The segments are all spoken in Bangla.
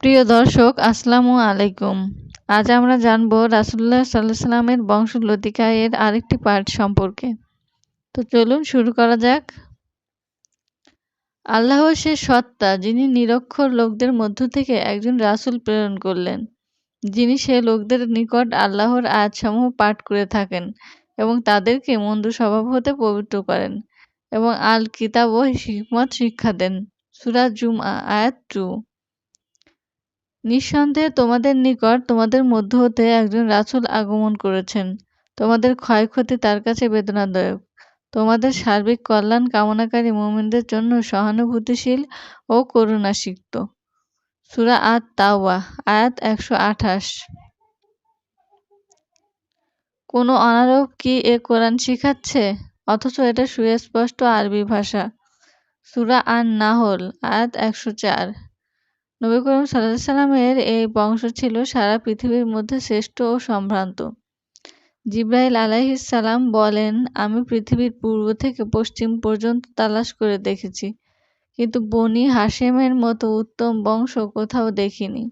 প্রিয় দর্শক, আসসালামু আলাইকুম। আজ আমরা জানব রাসুল্লাহ সাল্লাহ সাল্লামের বংশলতিকা এর আরেকটি পার্ট সম্পর্কে। তো চলুন শুরু করা যাক। আল্লাহ সে সত্তা, যিনি নিরক্ষর লোকদের মধ্য থেকে একজন রাসুল প্রেরণ করলেন, যিনি সে লোকদের নিকট আল্লাহর আয়াতসমূহ পাঠ করে থাকেন এবং তাদেরকে মন্দ স্বভাব হতে পবিত্র করেন এবং আল কিতাব ও হিকমত শিক্ষা দেন। সুরাজ জুম আয়াত টু নিঃসন্দেহে তোমাদের নিকট, তোমাদের মধ্য হতে একজন রাসূল আগমন করেছেন। তোমাদের ক্ষয়ক্ষতি তার কাছে বেদনাদায়ক। তোমাদের সার্বিক কল্যাণ কামনাকারী মুমিনদের জন্য সহানুভূতিশীল ও করুণাসিক্ত। সুরা আত তাওয়া আয়াত একশো আঠাশ। কোনো অনারব কি এ কোরআন শিখাচ্ছে? অথচ এটা সুস্পষ্ট আরবি ভাষা। সুরা আন নাহল আয়াত একশো চার। নবী করিম সাল্লাহ সাল্লামের এই বংশ ছিল সারা পৃথিবীর মধ্যে শ্রেষ্ঠ ও সম্ভ্রান্ত। জিব্রাইল আলাইহিসাল্লাম বলেন, আমি পৃথিবীর পূর্ব থেকে পশ্চিম পর্যন্ত তালাশ করে দেখেছি, কিন্তু বনি হাসেমের মতো উত্তম বংশ কোথাও দেখিনি।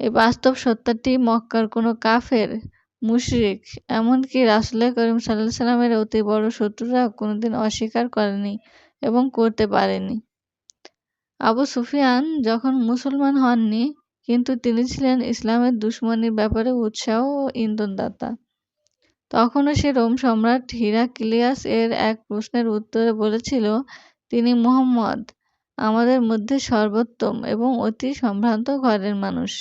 এই বাস্তব সত্যাটি মক্কার কোনো কাফের, মুশরিক, এমনকি রাসুল্লাহ করিম সাল্লাহ সাল্লামের অতি বড় শত্রুরা কোনোদিন অস্বীকার করেনি এবং করতে পারেনি। আবু সুফিয়ান যখন মুসলমান হননি, কিন্তু তিনি ছিলেন ইসলামের দুশ্মনীর ব্যাপারে উৎসাহ ও ইন্ধনদাতা। তখনও সে রোম সম্রাট হিরাক্লিয়াস এর এক প্রশ্নের উত্তরে বলেছিল, তিনি মুহাম্মদ, আমাদের মধ্যে সর্বোত্তম এবং অতি সম্ভ্রান্ত ঘরের মানুষ।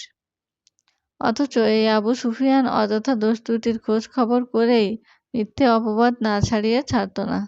অথচ এই আবু সুফিয়ান অযথা দোষ ত্রুটির খোঁজ খবর করেই মিথ্যে অপবাদ না ছাড়িয়ে ছাড়ত না।